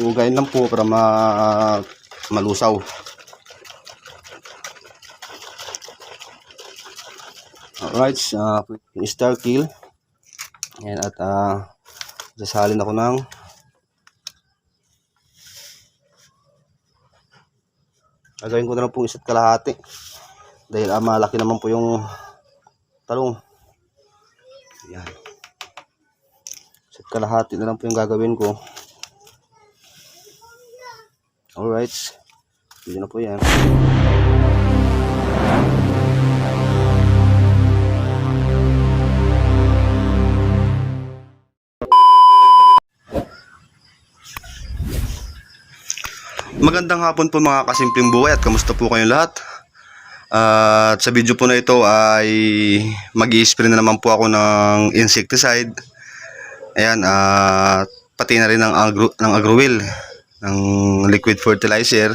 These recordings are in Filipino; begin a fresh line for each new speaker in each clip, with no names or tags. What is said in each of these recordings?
Hugayin lang po para ma malusaw. Alright, uh, star kill. Ayan, at uh, sasalin ako ng gagawin ko na lang po isa't kalahati dahil ah, malaki naman po yung talong yan isa't kalahati na lang po yung gagawin ko alright yun na po yan Magandang hapon po mga kasimpleng buhay at kamusta po kayong lahat? At sa video po na ito ay mag spray na naman po ako ng insecticide. Ayan, at pati na rin ng, agro, ng agrowil, ng liquid fertilizer.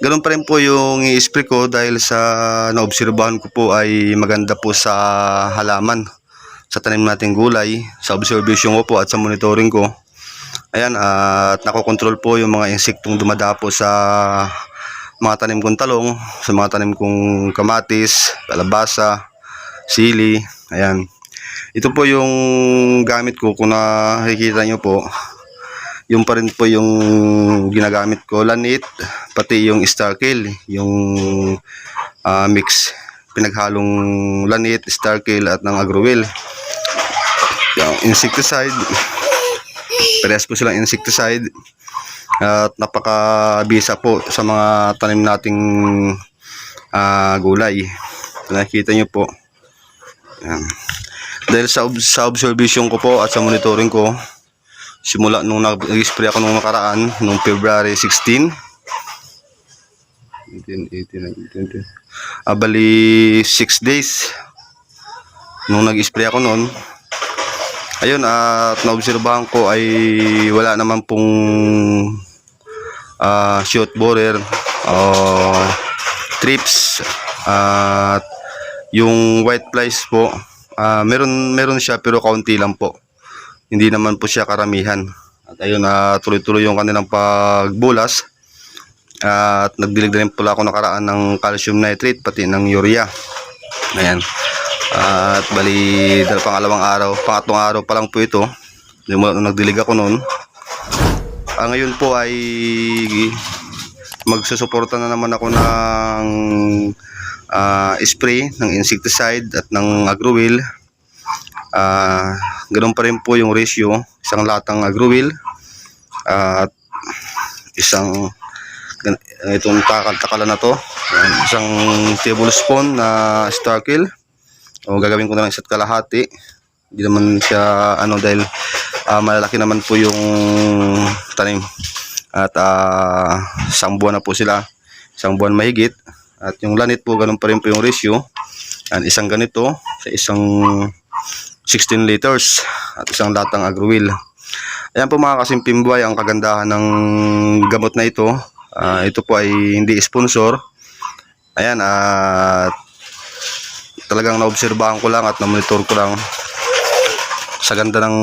Ganun pa rin po yung i-spray ko dahil sa naobserbahan ko po ay maganda po sa halaman sa tanim nating gulay, sa observation ko po at sa monitoring ko. Ayan, at nakokontrol po yung mga insektong dumadapo sa mga tanim kong talong, sa mga tanim kong kamatis, kalabasa, sili. Ayan. Ito po yung gamit ko kung nakikita nyo po. Yung pa rin po yung ginagamit ko, lanit, pati yung star kill, yung ah, mix pinaghalong lanit, star kill at ng agrowil. Yung insecticide, Parehas po silang insecticide at napakabisa po sa mga tanim nating ah, gulay. Nakikita nyo po. Yan. Dahil sa, sa observation ko po at sa monitoring ko, simula nung nag-spray ako nung nakaraan, nung February 16, 18, 18, 19, 20. Ah, bali 6 days nung nag-spray ako noon. Ayun, at naobserbahan ko ay wala naman pong ah, shoot borer o trips. At yung white flies po ah, meron meron siya pero kaunti lang po hindi naman po siya karamihan at ayun na tuloy-tuloy yung kanilang pagbulas at nagdilig na rin pala ako nakaraan ng calcium nitrate pati ng urea ayan at bali, dahil pangalawang araw, pangatlong araw pa lang po ito. Nung nagdilig ako noon. Ah, ngayon po ay magsusuporta na naman ako ng ah, spray ng insecticide at ng agrowil. Ah, ganun pa rin po yung ratio, isang latang agrowil at isang itong takal takala na to, isang tablespoon na star kill o gagawin ko na lang isa't kalahati. Hindi naman siya ano dahil ah, malalaki naman po yung tanim. At ah, isang buwan na po sila. Isang buwan mahigit. At yung lanit po ganun pa rin po yung ratio. And isang ganito sa isang 16 liters at isang latang agrowil ayan po mga kasimping ang kagandahan ng gamot na ito Ah, ito po ay hindi sponsor ayan at talagang naobserbahan ko lang at na-monitor ko lang sa ganda ng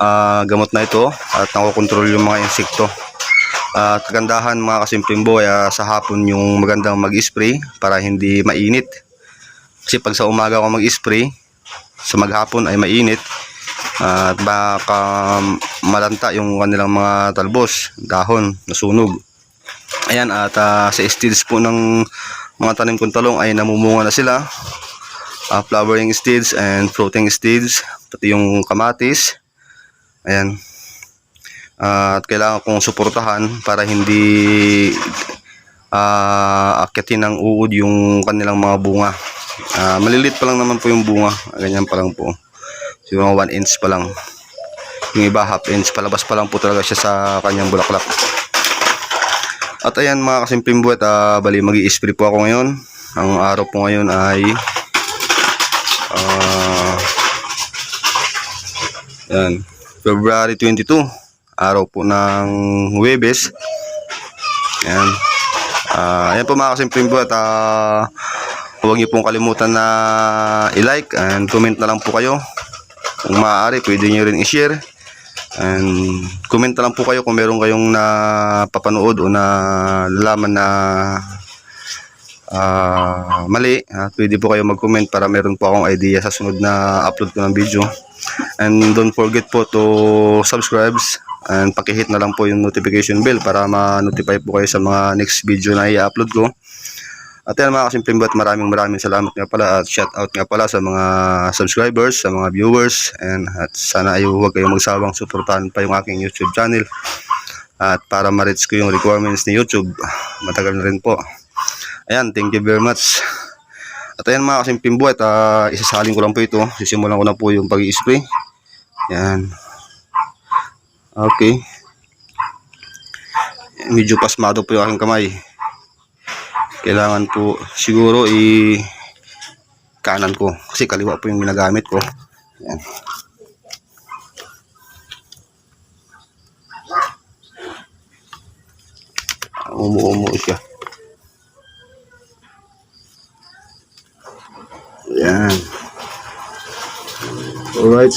ah, gamot na ito at nakokontrol yung mga insekto. At kagandahan mga kasimpleng boy ah, sa hapon yung magandang mag-spray para hindi mainit. Kasi pag sa umaga ako mag-spray, sa maghapon ay mainit at baka malanta yung kanilang mga talbos, dahon, nasunog. Ayan at ah, sa stage po ng mga tanim kong talong ay namumunga na sila. Ah, flowering stage and fruiting stage, pati yung kamatis. Ayan. Ah, at kailangan kong suportahan para hindi ah akyatin ng uod yung kanilang mga bunga. Ah, malilit pa lang naman po yung bunga. Ganyan pa lang po. Siguro mga 1 inch pa lang. Yung iba half inch. Palabas pa lang po talaga siya sa kanyang bulaklak. At ayan mga kasimping buwet, ah, bali mag spray po ako ngayon. Ang araw po ngayon ay ah yan, February 22. Araw po ng Huwebes. Yan. Ah, ayan po mga kasimping buwet, ah huwag niyo pong kalimutan na i-like and comment na lang po kayo. Kung maaari, pwede niyo rin i-share And comment na lang po kayo kung meron kayong napapanood o na nalaman na ah, mali. Ah, pwede po kayo mag-comment para meron po akong idea sa sunod na upload ko ng video. And don't forget po to subscribe and pakihit na lang po yung notification bell para ma-notify po kayo sa mga next video na i-upload ko. At yan mga kasimpleng buhat, maraming maraming salamat nga pala at shout out nga pala sa mga subscribers, sa mga viewers. And at sana ay huwag kayong magsawang suportahan pa yung aking YouTube channel. At para ma-reach ko yung requirements ni YouTube matagal na rin po. Ayan, thank you very much. At ayan mga kasimpleng buhat, ah, isasalin ko lang po ito. Sisimulan ko na po yung pag-i-spray. Yan okay. Medyo pasmado po yung aking kamay kailangan po siguro i kanan ko. Kasi kaliwa po yung ginagamit ko. Yan umu-umu siya. Yan alright.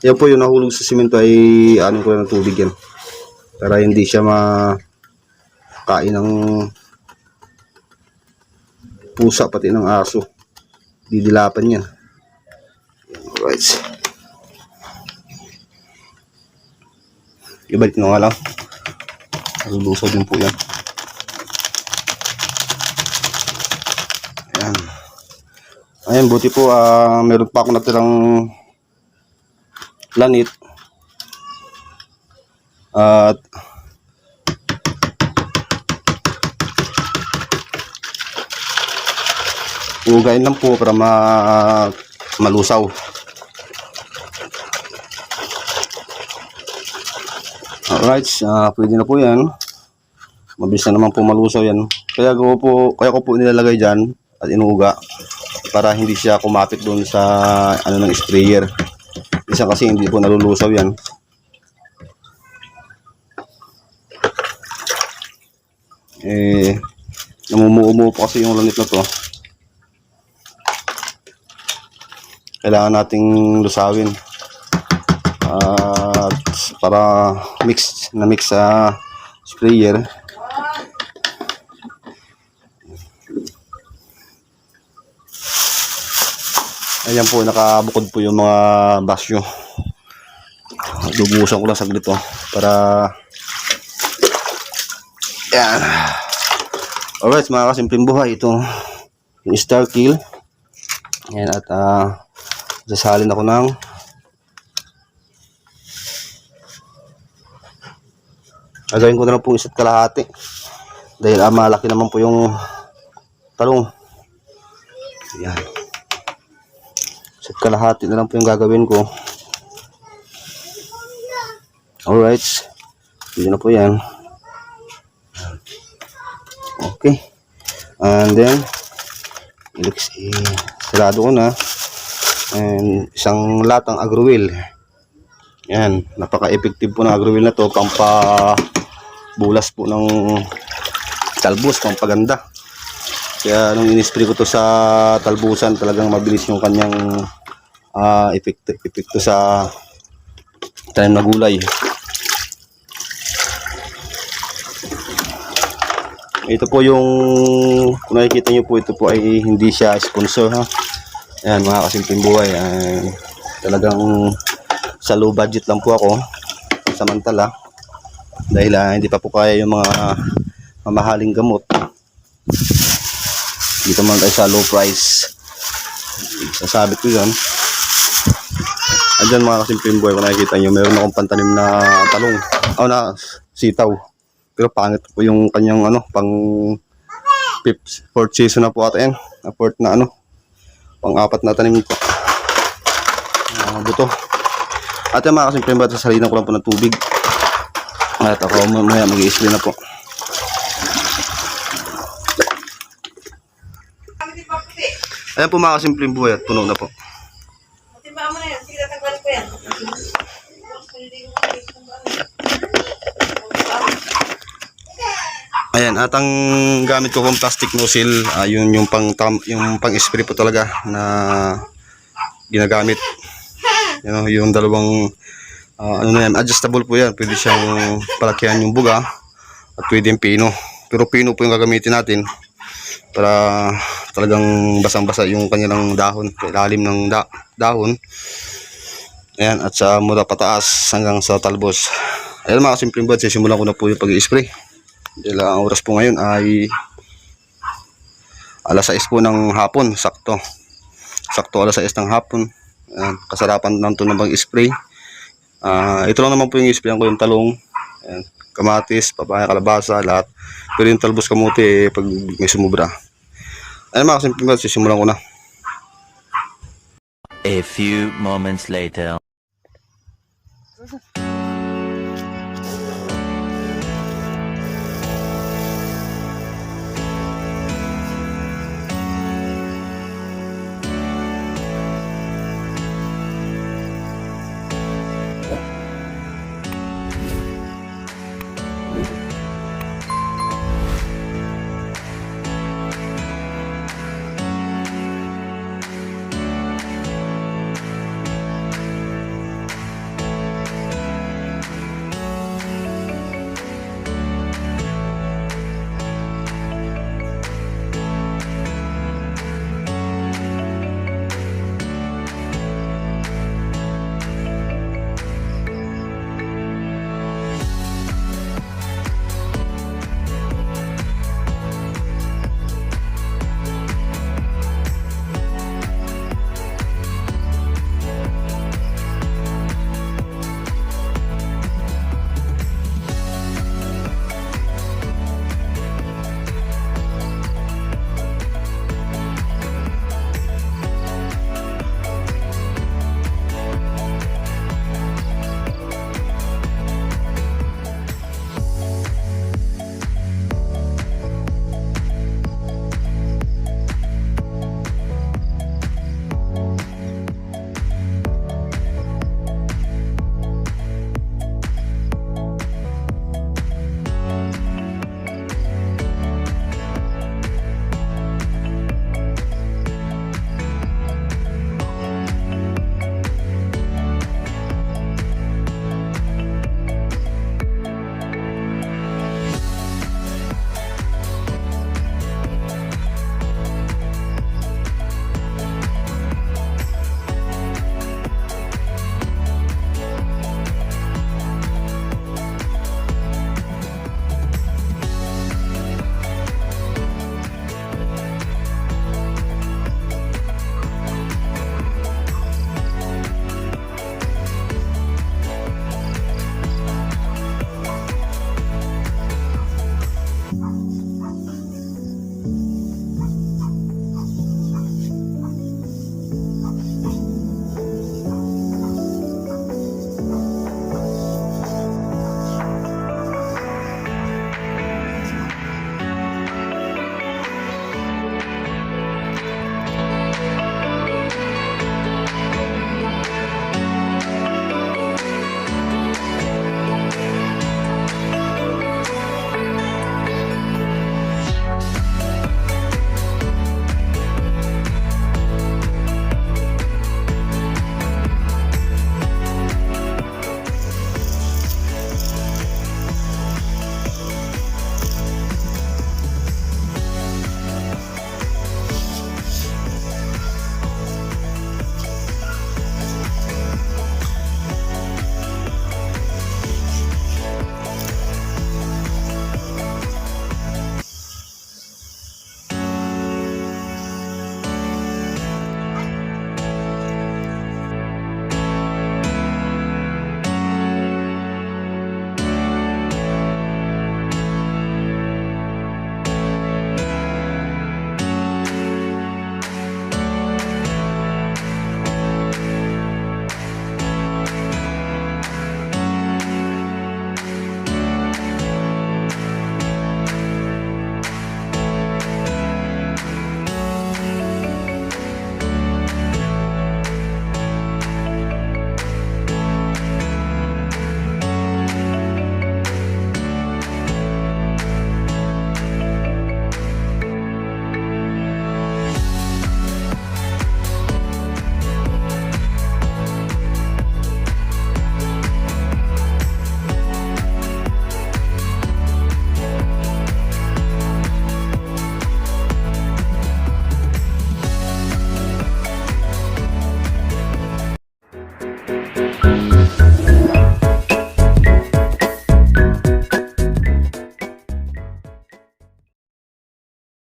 Yan po yung nahulog sa simento ay ano ko na tubig yan. Para hindi siya ma kain ng pusa pati ng aso. Didilapan yan. Alright. Ibalik nyo nga lang. Nalulusog din po yan. Ayan. Ayan, buti po ah meron pa ako natirang lanit. At Ugayin lang po para ma malusaw. Alright, ah pwede na po yan. Mabilis na naman po malusaw yan. Kaya ko po, kaya ko po nilalagay dyan at inuuga para hindi siya kumapit doon sa ano ng sprayer. Isa kasi hindi po nalulusaw yan. Eh, namumuo po kasi yung lanit na to. Kailangan nating lusawin. At para mix na mix sa sprayer. Ayan po nakabukod po yung mga basyo. Dubusan ko lang saglit to para yan alright mga kasimpleng buhay ito yung star kill yan at ah Sasalin ako ng Gagawin ko na lang po isa't kalahati. Dahil ah, malaki naman po yung talong. Yan. Isa't kalahati na lang po yung gagawin ko. Alright. Yun na po yan. Okay. And then, ilix, eh, sarado ko na and isang latang agrowheel. Yan napaka-effective po ng agrowheel na to. Pampa bulas po ng talbos pampaganda. Kaya nung in-spray ko to sa talbusan talagang mabilis yung kanyang uh, epekto, epekto sa tanim na gulay. Ito po yung kung nakikita nyo po ito po ay hindi siya sponsor ha Ayan mga kasimpleng buhay. Ayan, talagang sa low budget lang po ako. Samantala. Dahil ah, hindi pa po kaya yung mga mamahaling gamot. Dito man tayo sa low price. Sasabit ko yun. Ayan mga kasimpleng buhay. Kung nakikita nyo, meron akong pantanim na talong. O na sitaw. Pero pangit po yung kanyang ano, pang fifth, fourth season na po ata yan. Na fourth na ano, pang-apat na tanim ko. Uh, buto. At yung mga kasing premba, sasalinan ko lang po ng tubig. At ako mamaya mag-i-spray na po. Ayan po mga kasimpleng buhay puno na po. Ayan, at ang gamit ko kong plastic nozzle, ah, yun yung pang tam, yung pang spray po talaga na ginagamit. You know, yung dalawang ah, ano na yan, adjustable po yan. Pwede siyang palakihan yung buga at pwede yung pino. Pero pino po yung gagamitin natin para talagang basang-basa yung kanilang dahon, ilalim ng da- dahon. Ayan, at sa mula pataas hanggang sa talbos. Ayan mga simpleng buds, simulan ko na po yung pag-spray. Dahil ang oras po ngayon ay alas 6 po ng hapon, sakto. Sakto alas 6 ng hapon. Ayan, kasarapan lang to ng pag-spray. Ah, ito lang naman po yung isprayan ko yung talong, ayan, kamatis, papaya, kalabasa, lahat. Pero yung talbos kamuti eh, pag may sumubra. Ayan mga simpleng buds, sisimulan ko na.
A few moments later.